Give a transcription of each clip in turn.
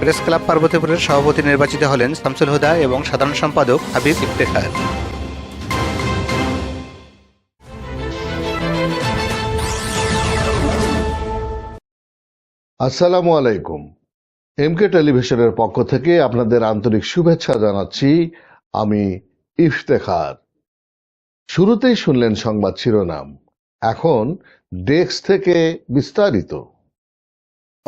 Press club পার্বতীপুরের সভাপতি নির্বাচিত হলেন শামসুল হুদা এবং সাধারণ সম্পাদক হাবিব ইফতেখার। আসসালামু আলাইকুম। এমকে টেলিভিশনের পক্ষ থেকে আপনাদের আন্তরিক শুভেচ্ছা জানাচ্ছি আমি ইফতেখার। শুরুতেই শুনলেন সংবাদ শিরোনাম। এখন ডেস্ক থেকে বিস্তারিত।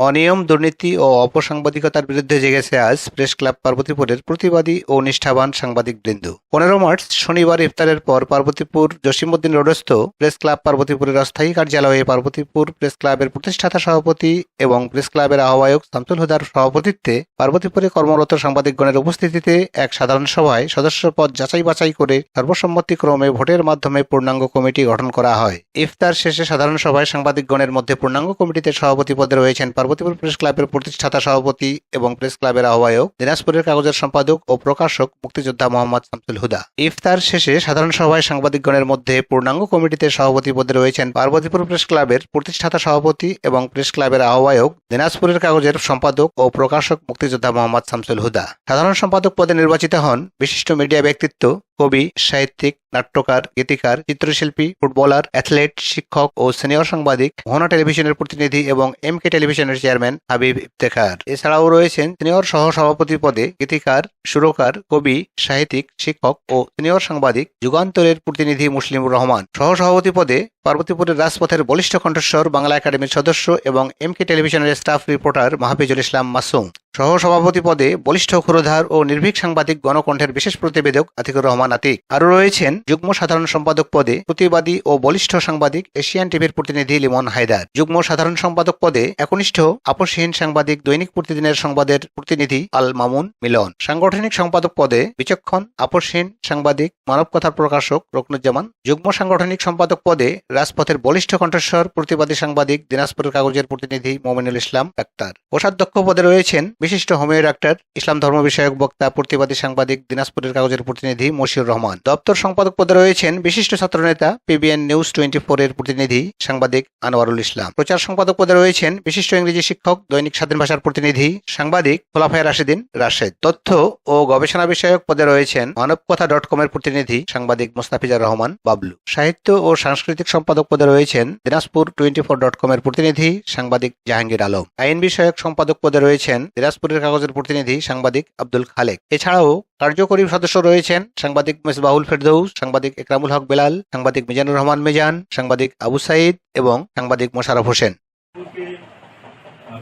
অনিয়ম, দুর্নীতি ও অপসাংবাদিকতার বিরুদ্ধে জেগেছে আজ প্রেস ক্লাব পার্বতীপুরের প্রতিবাদী ও নিষ্ঠাবান সাংবাদিক বৃন্দ। পনেরো মার্চ শনিবার ইফতারের পর পার্বতীপুর জসিমউদ্দিন রোডস্থ প্রেস ক্লাব পার্বতীপুরের অস্থায়ী কার্যালয়ে পার্বতীপুর প্রেস ক্লাবের প্রতিষ্ঠাতা সভাপতি এবং প্রেস ক্লাবের আহ্বায়ক শামসুল হুদার সভাপতিত্বে পার্বতীপুরে কর্মরত সাংবাদিকগণের উপস্থিতিতে এক সাধারণ সভায় সদস্য পদ যাচাই বাছাই করে সর্বসম্মতিক্রমে ভোটের মাধ্যমে পূর্ণাঙ্গ কমিটি গঠন করা হয়। ইফতার শেষে সাধারণ সভায় সাংবাদিকগণের মধ্যে পূর্ণাঙ্গ কমিটিতে সভাপতি পদে রয়েছেন পার্বতীপুর প্রেস ক্লাবের প্রতিষ্ঠাতা সভাপতি এবং প্রেস ক্লাবের আহ্বায়ক, দিনাজপুরের কাগজের সম্পাদক ও প্রকাশক মুক্তিযোদ্ধা মোহাম্মদ শামসুল হুদা। ইফতার শেষে সাধারণ সভায় সাংবাদিকগণের মধ্যে পূর্ণাঙ্গ কমিটিতে সভাপতি পদে রয়েছেন পার্বতীপুর প্রেস ক্লাবের প্রতিষ্ঠাতা সভাপতি এবং প্রেস ক্লাবের আহ্বায়ক, দিনাজপুরের কাগজের সম্পাদক ও প্রকাশক মুক্তিযোদ্ধা মোহাম্মদ শামসুল হুদা। সাধারণ সম্পাদক পদে নির্বাচিত হন বিশিষ্ট মিডিয়া ব্যক্তিত্ব কবি, সাহিত্যিক, নাট্যকার, গীতিকার, চিত্রশিল্পী, ফুটবলার, অ্যাথলেট, শিক্ষক ও সিনিয়র সাংবাদিক, মোহনা টেলিভিশনের প্রতিনিধি এবং এম কে টেলিভিশনের চেয়ারম্যান হাবিব ইফতেখার। এছাড়াও রয়েছেন সিনিয়র সহ সভাপতি পদে গীতিকার, সুরকার, কবি, সাহিত্যিক, শিক্ষক ও সিনিয়র সাংবাদিক, যুগান্তরের প্রতিনিধি মুসলিমুর রহমান। সহ সভাপতি পদে পার্বতীপুরের রাজপথের বলিষ্ঠ কণ্ঠস্বর, বাংলা একাডেমির সদস্য এবং এম কে টেলিভিশনের স্টাফ রিপোর্টার মাহফিজুল ইসলাম মাসুম। সহ সভাপতি পদে বলিষ্ঠ ক্ষুরধার ও নির্ভীক সাংবাদিক, গণকণ্ঠের বিশেষ প্রতিবেদক আতিকুর রহমান আতিক। আরও রয়েছেন যুগ্ম সাধারণ সম্পাদক পদে প্রতিবাদী ও বলিষ্ঠ সাংবাদিক, এশিয়ান টিভির প্রতিনিধি লিমন হায়দার। যুগ্ম সাধারণ সম্পাদক পদে একনিষ্ঠ আপসহীন সাংবাদিক, দৈনিক প্রতিদিনের সংবাদের প্রতিনিধি আল মামুন মিলন। সাংগঠনিক সম্পাদক পদে বিচক্ষণ আপসহীন সাংবাদিক মানব কথার প্রকাশক রকনুজ্জামান। যুগ্ম সাংগঠনিক সম্পাদক পদে রাজপথের বলিষ্ঠ কণ্ঠস্বর প্রতিবাদী সাংবাদিক, দিনাজপুরের কাগজের প্রতিনিধি মোমিনুল ইসলাম ডাক্তার। কোষাধ্যক্ষ পদে রয়েছেন বিশিষ্ট হোমিও ডাক্তার ইসলাম ধর্ম বিষয়ক বক্তা, প্রতিবাদী সাংবাদিক, দিনাজপুরের কাগজের প্রতিনিধি মশিউর রহমান। দপ্তর সম্পাদক পদে রয়েছেন বিশিষ্ট ছাত্রনেতা পিবিএন নিউজ টোয়েন্টি ফোর এর প্রতিনিধি, সাংবাদিক আনোয়ারুল ইসলাম। প্রচার সম্পাদক পদে রয়েছেন বিশিষ্ট ইংরেজি শিক্ষক, দৈনিক স্বাধীন ভাষার প্রতিনিধি, সাংবাদিক খোলাফায় রাশেদিন রাশেদ। তথ্য ও গবেষণা বিষয়ক পদে রয়েছেন মানবকথা ডট কম এর প্রতিনিধি, সাংবাদিক মোস্তাফিজার রহমান, বাবলু। সাহিত্য ও সাংস্কৃতিক সম্পাদক পদে রয়েছেন Dinajpur twenty four dot com এর প্রতিনিধি, সাংবাদিক জাহাঙ্গীর আলম। আইন বিষয়ক সম্পাদক পদে রয়েছেন দিনাজপুরের কাগজের প্রতিনিধি সাংবাদিক আব্দুল খালেক। এছাড়াও কার্যকরী সদস্য রয়েছেন সাংবাদিক মেসবাহুল ফেরদৌস সাংবাদিক একরামুল হক বেলাল সাংবাদিক মিজানুর রহমান মিজান সাংবাদিক আবু সাইদ এবং সাংবাদিক মোশারফ হোসেন।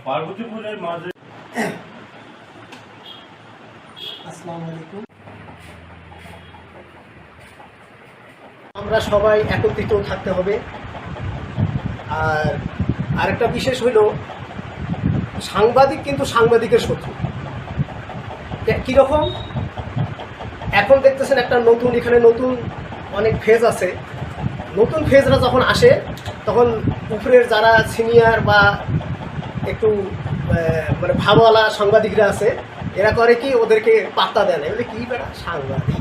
পার্বতীপুরের মাঝে আসসালামু আলাইকুম আমরা সবাই একত্রিত থাকতে হবে। আর আরেকটা বিশেষ হইল সাংবাদিক কিন্তু সাংবাদিকের শত্রু। কে- কীরকম? এখন দেখতেছেন একটা নতুন, এখানে নতুন অনেক ফেজ আছে। নতুন ফেজরা যখন আসে, তখন উপরের যারা সিনিয়র বা একটু মানে ভাবওয়ালা সাংবাদিকরা আছে, এরা করে কি, ওদেরকে পাত্তা দেয় না। এগুলো কি বেড়া সাংবাদিক।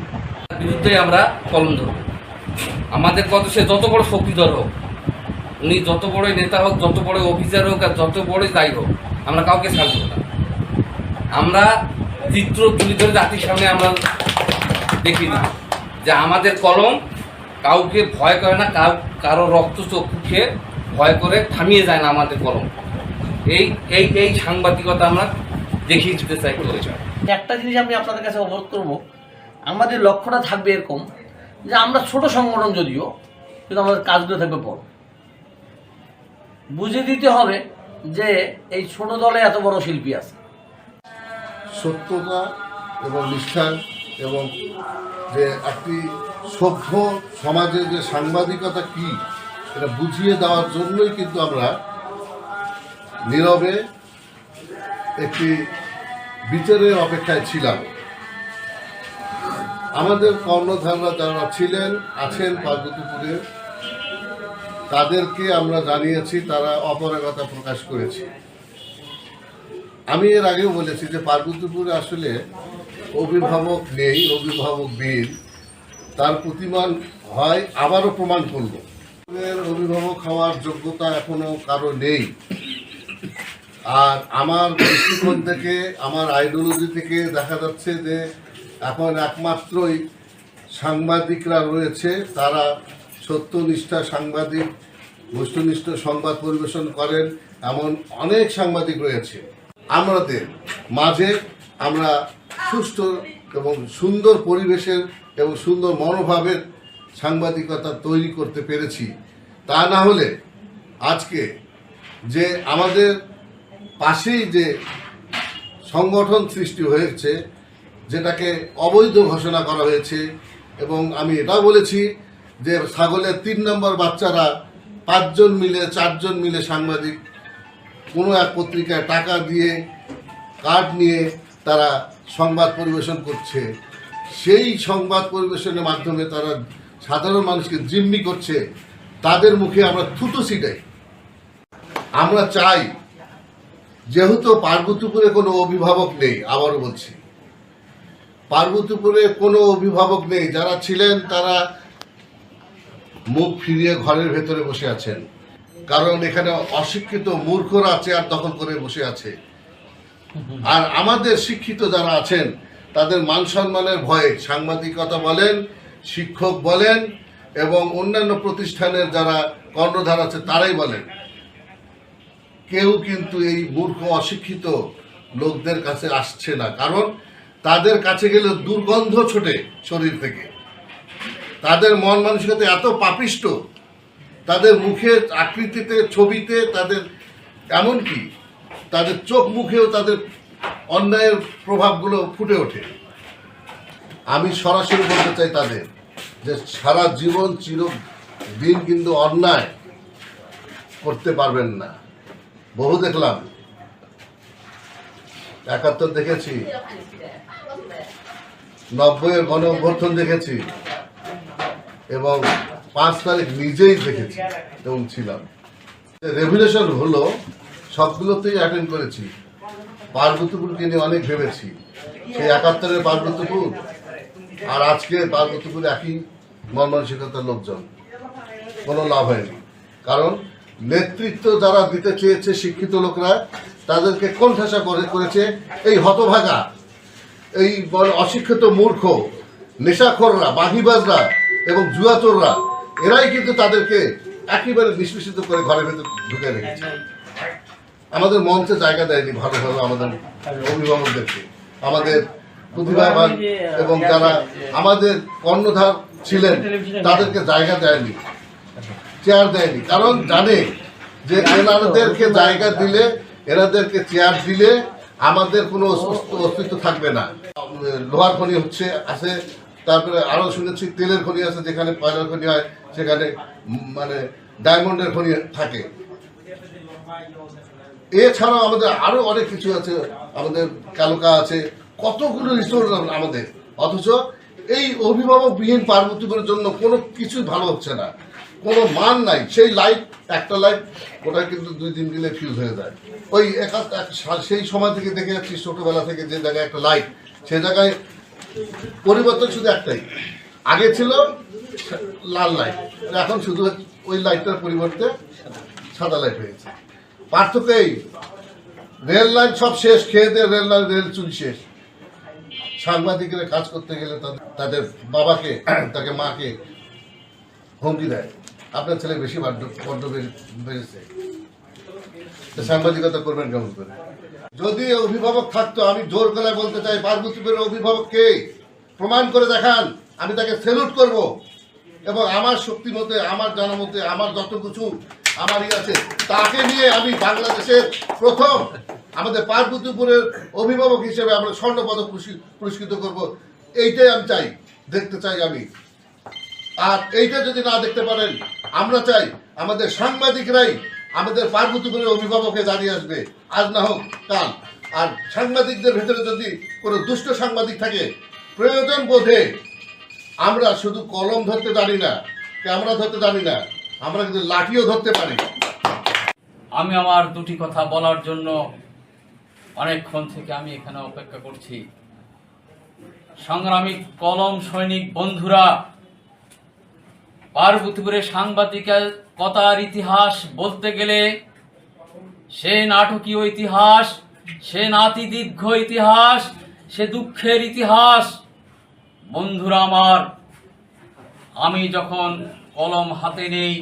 বিরুদ্ধে আমরা কলম ধরব। আমাদের কত সে যত বড় শক্তিধর হোক, উনি যত বড় নেতা হোক, যত বড় অফিসার হোক, আর যত বড় যাই হোক আমরা কাউকে ছাড় দেবো না। আমরা চিত্র তুলে ধরে জাতির সামনে আমরা দেখি না যে আমাদের কলম কাউকে ভয় করে না, কাউ কারও রক্ত চক্ষু খেয়ে ভয় করে থামিয়ে যায় না আমাদের কলম। এই এই এই সাংবাদিকতা আমরা দেখিয়ে দিতে চাই করে একটা জিনিস আমি আপনাদের কাছে অবগত করব, আমাদের লক্ষ্যটা থাকবে এরকম যে আমরা ছোট সংগঠন যদিও, কিন্তু আমাদের কাজগুলো থাকবে বড়। বুঝে দিতে হবে যে এই ছোট দলে এত বড় শিল্পী আছে। সত্যতা এবং নিষ্ঠা এবং যে একটি সভ্য সমাজে যে সাংবাদিকতা কি, এটা বুঝিয়ে দেওয়ার জন্যই কিন্তু আমরা নীরবে একটি বিচারের অপেক্ষায় ছিলাম। আমাদের কর্ণধাররা যারা ছিলেন, আছেন পার্বতীপুরে তাদেরকে আমরা জানিয়েছি, তারা অপারগতা প্রকাশ করেছে। আমি এর আগেও বলেছি যে পার্বতীপুরে আসলে অভিভাবক নেই, অভিভাবক বীর। তার প্রতিমান হয়, আবারও প্রমাণ করল অভিভাবক হওয়ার যোগ্যতা এখনও কারও নেই। আর আমার দৃষ্টিকোণ থেকে, আমার আইডিওলজি থেকে দেখা যাচ্ছে যে এখন একমাত্রই সাংবাদিকরা রয়েছে, তারা সত্যনিষ্ঠা সাংবাদিক বস্তুনিষ্ঠ সংবাদ পরিবেশন করেন এমন অনেক সাংবাদিক রয়েছে। আমাদের মাঝে আমরা সুষ্ঠু এবং সুন্দর পরিবেশের এবং সুন্দর মনোভাবের সাংবাদিকতা তৈরি করতে পেরেছি। তা না হলে আজকে যে আমাদের পাশেই যে সংগঠন সৃষ্টি হয়েছে, যেটাকে অবৈধ ঘোষণা করা হয়েছে, এবং আমি এটাও বলেছি যে ছাগলের তিন নম্বর বাচ্চারা পাঁচজন মিলে, চারজন মিলে সাংবাদিক, কোনো এক পত্রিকায় টাকা দিয়ে কার্ড নিয়ে তারা সংবাদ পরিবেশন করছে। সেই সংবাদ পরিবেশনের মাধ্যমে তারা সাধারণ মানুষকে জিম্মি করছে। তাদের মুখে আমরা থুতু ছিটাই। আমরা চাই, যেহেতু পার্বতীপুরে কোনো অভিভাবক নেই, আবারও বলছি। পার্বতীপুরে কোনো অভিভাবক নেই, যারা ছিলেন তারা মুখ ফিরিয়ে ঘরের ভেতরে বসে আছেন। কারণ এখানে অশিক্ষিত মূর্খরা চেয়ার দখল করে বসে আছে। আর আমাদের শিক্ষিত যারা আছেন, তাদের মান সম্মানের ভয়ে সাংবাদিকতা বলেন, শিক্ষক বলেন, এবং অন্যান্য প্রতিষ্ঠানের যারা কর্ণধার আছে, তারাই বলেন। কেউ কিন্তু এই মূর্খ, অশিক্ষিত লোকদের কাছে আসছে না। কারণ তাদের কাছে গেলে দুর্গন্ধ ছোটে শরীর থেকে। তাদের মন মানসিকতা এত পাপিষ্ট, তাদের মুখের আকৃতিতে, ছবিতে, তাদের এমনকি তাদের চোখ মুখেও তাদের অন্যায়ের প্রভাবগুলো ফুটে ওঠে। আমি সরাসরি বলতে চাই তাদের যে সারা জীবন চির দিন কিন্তু অন্যায় করতে পারবেন না। বহু দেখলাম। একাত্তর দেখেছি। নব্বইয়ের গণ অভ্যর্থন দেখেছি। এবং পাঁচ তারিখ নিজেই দেখেছি, এবং ছিলাম। রেভুলেশন হলো, সবগুলোতেই অ্যাটেন্ড করেছি। পার্বতীপুরকে নিয়ে অনেক ভেবেছি। সেই একাত্তরের পার্বতীপুর আর আজকে পার্বতীপুর একই মন মানসিকতার লোকজন। কোনো লাভ হয়নি। কারণ নেতৃত্ব যারা দিতে চেয়েছে শিক্ষিত লোকরা, তাদেরকে কোন ঠাসা করে করেছে এই হতভাগা, এই অশিক্ষিত মূর্খ, নেশাখোররা, বাঘিবাজরা এবং জুয়াচোররা এরাই কিন্তু তাদেরকে একেবারে নিষ্পেষিত করে ঘরের ভেতর ঢুকে রেখেছে। আমাদের মঞ্চে জায়গা দেয়নি ভালো ভালো আমাদের অভিভাবকদেরকে। আমাদের প্রতিভাবান এবং যারা আমাদের কর্ণধার ছিলেন, তাদেরকে জায়গা দেয়নি চেয়ার দেয়নি। কারণ জানে যে এনাদেরকে জায়গা দিলে, এনাদেরকে চেয়ার দিলে আমাদের কোনো অস্তিত্ব- অস্তিত্ব থাকবে না। লোহার খনি হচ্ছে, আছে তারপরে আরও শুনেছি তেলের খনি আছে, যেখানে কয়লার খনি হয়, সেখানে মানে ডায়মন্ডের খনি থাকে। এছাড়াও আমাদের আরও অনেক কিছু আছে, আমাদের কালকা আছে, কতগুলো রিসোর্স আমাদের। অথচ এই অভিভাবকবিহীন পার্বতীপুরের জন্য কোনো কিছুই ভালো হচ্ছে না। কোনো মান নাই। সেই লাইট একটা লাইট ওটা কিন্তু দুই দিন দিলে ফিউজ হয়ে যায়। ওই একা- সেই সময় থেকে দেখে যাচ্ছি, ছোটোবেলা থেকে যে জায়গায় একটা লাইট সে জায়গায় পরিবর্তন শুধু একটাই। আগে ছিল লাল লাইট এখন শুধু ওই লাইটটার পরিবর্তে সাদা লাইট হয়েছে। পার্থক্য এই রেল লাইন সব শেষ, খেয়ে দিয়ে রেল লাইন রেল চুরি শেষ। সাংবাদিকেরা কাজ করতে গেলে তাদের- বাবাকে, তাকে মাকে হুমকি দেয়। আপনার ছেলে বেশি বড্ড বেড়েছে। সাংবাদিকতা করবেন কেমন করে? যদি অভিভাবক থাকতো, আমি জোর গলায় বলতে চাই পার্বতীপুরের অভিভাবক কে? প্রমাণ করে দেখান, আমি তাকে সেলুট করব। এবং আমার শক্তি মতে, আমার জানা মতে, আমার যত কিছু আমারই আছে, তাকে নিয়ে আমি বাংলাদেশের প্রথম আমাদের পার্বতীপুরের অভিভাবক হিসেবে আমরা স্বর্ণপদক পুরস্কৃ- পুরস্কৃত করব। এইটাই আমি চাই, দেখতে চাই আমি। আর এইটা যদি না দেখতে পারেন, আমরা চাই আমাদের সাংবাদিকরাই আমাদের পার্বতীপুরের অভিভাবকে দাঁড়িয়ে আসবে। আজ না হোক, কাল। আর সাংবাদিকদের ভেতরে যদি কোনো দুষ্ট সাংবাদিক থাকে, প্রয়োজন বোধে আমরা শুধু কলম ধরতে জানি না, ক্যামেরা ধরতে জানি না, আমরা কিন্তু লাঠিও ধরতে পারি। আমি আমার দুটি কথা বলার জন্য অনেকক্ষণ থেকে আমি এখানে অপেক্ষা করছি। সংগ্রামী কলম সৈনিক বন্ধুরা পার্বতীপুরের সাংবাদিকতার ইতিহাস বলতে গেলে, সে নাটকীয় ইতিহাস, সে নাতি দীর্ঘ ইতিহাস, সে দুঃখের ইতিহাস। বন্ধুরা আমার, আমি যখন কলম হাতে নেই,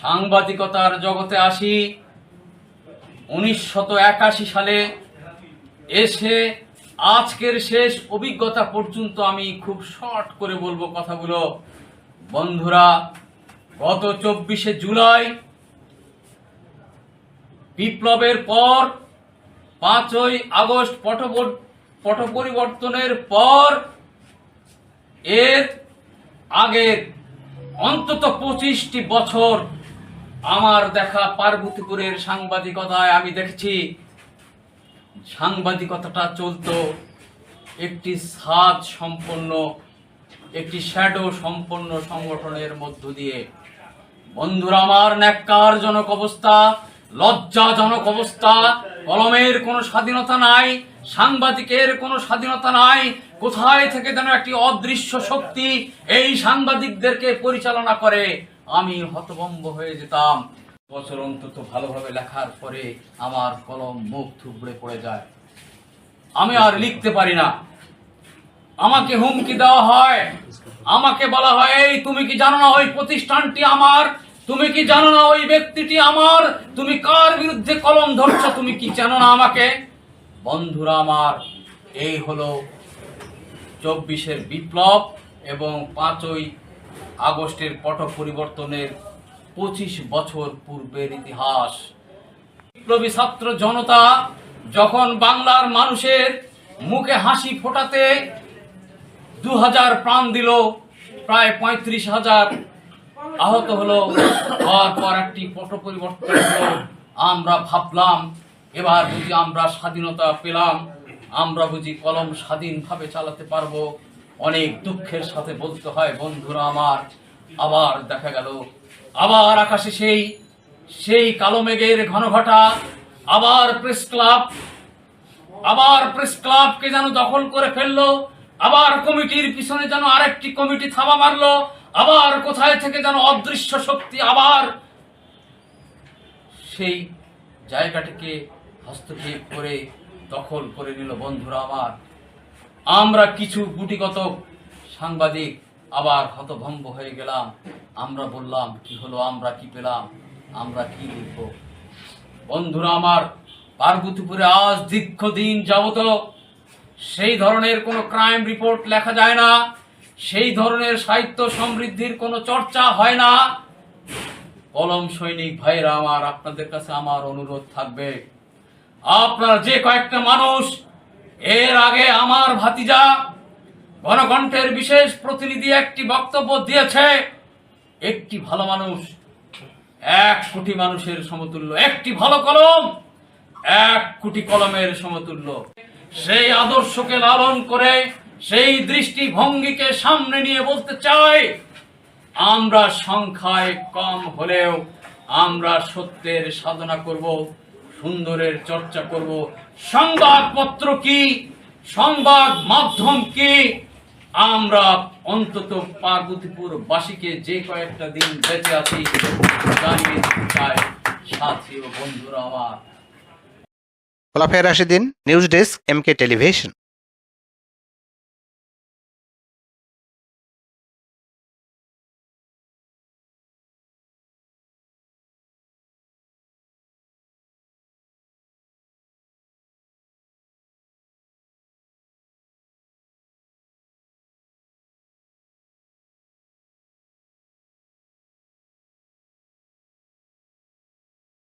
সাংবাদিকতার জগতে আসি উনিশশত একাশি সালে এসে আজকের শেষ অভিজ্ঞতা পর্যন্ত আমি খুব শর্ট করে বলব কথাগুলো। বন্ধুরা গত চব্বিশে জুলাই বিপ্লবের পর পাঁচই আগস্ট পট পরিবর্তনের পর এর আগের অন্তত পঁচিশটি বছর আমার দেখা পার্বতীপুরের সাংবাদিকতায় আমি দেখেছি। সাংবাদিকতাটা চলতো একটি সাজ সম্পন্ন, একটি শ্যাডো সম্পন্ন সংগঠনের মধ্য দিয়ে। বন্ধুরা আমার ন্যাক্কারজনক অবস্থা, লজ্জাজনক অবস্থা, কলমের কোনো স্বাধীনতা নাই, সাংবাদিকের কোনো স্বাধীনতা নাই, কোথায় থেকে যেন একটি অদৃশ্য শক্তি এই সাংবাদিকদেরকে পরিচালনা করে, আমি হতভম্ব হয়ে যেতাম। বছর অন্তত ভালোভাবে লেখার পরে আমার কলম মুখ থুবড়ে পড়ে যায়। আমি আর লিখতে পারি না। আমাকে হুমকি দেওয়া হয়। আমাকে বলা হয়, এই, তুমি কি জানো না ওই প্রতিষ্ঠানটি আমার তুমি কি জানো না ওই ব্যক্তিটি আমার? তুমি কার বিরুদ্ধে কলম ধরছো? তুমি কি জানো না আমাকে? বন্ধুরা আমার, এই হলো চব্বিশের বিপ্লব এবং পাঁচই আগস্টের পট পরিবর্তনের পঁচিশ বছর পূর্বের ইতিহাস। বিপ্লবী ছাত্র জনতা যখন বাংলার মানুষের মুখে হাসি ফোটাতে দু হাজার প্রাণ দিল, প্রায় পঁয়ত্রিশ হাজার আহত হলো পর পর একটি পট পরিবর্তন হলো। আমরা ভাবলাম, এবার বুঝি আমরা স্বাধীনতা পেলাম, আমরা বুঝি কলম স্বাধীনভাবে চালাতে পারব। অনেক দুঃখের সাথে বলতে হয়, বন্ধুরা আমার, আবার দেখা গেল। আবার আকাশে সেই সেই কালো মেঘের ঘনঘটা, আবার প্রেস ক্লাব, আবার প্রেস ক্লাবকে যেন দখল করে ফেলল, আবার কমিটির পিছনে যেন আরেকটি কমিটি থাবা মারলো আবার কোথায় থেকে যেন অদৃশ্য শক্তি আবার সেই জায়গাটিকে হস্তক্ষেপ করে দখল করে নিল বন্ধুরা আমার। আমরা কিছু গুটিগত সাংবাদিক আবার হতভম্ব হয়ে গেলাম। আমরা বললাম, কি হলো? আমরা কি পেলাম? আমরা কি লিখব? বন্ধুরা আমার, পার্বতীপুরে আজ দীর্ঘদিন যাবত সেই ধরনের কোনো ক্রাইম রিপোর্ট লেখা যায় না। সেই ধরনের সাহিত্য সমৃদ্ধির কোনো চর্চা হয় না। কলম সৈনিক ভাইরা আমার, আপনাদের কাছে আমার অনুরোধ থাকবে। আপনারা যে কয়েকটা মানুষ, এর আগে আমার ভাতিজা গণকণ্ঠের বিশেষ প্রতিনিধি একটি বক্তব্য দিয়েছে, একটি ভালো মানুষ, এক কোটি মানুষের সমতুল্য, একটি ভালো কলম, এক কোটি কলমের সমতুল্য। সেই আদর্শকে লালন করে সেই দৃষ্টিভঙ্গিকে সামনে নিয়ে বলতে চাই আমরা সংখ্যায় কম হলেও আমরা সত্যের সাধনা করব, সুন্দরের চর্চা করব। সংবাদপত্র কি? সংবাদ মাধ্যম কি? আমরা অন্তত পার্বতীপুর বাসীকে যে কয়েকটা দিন বেঁচে আছি সাথী ও বন্ধুরা আমার। খোলাফায় রাশিদিন, নিউজ ডেস্ক, এমকে টেলিভিশন।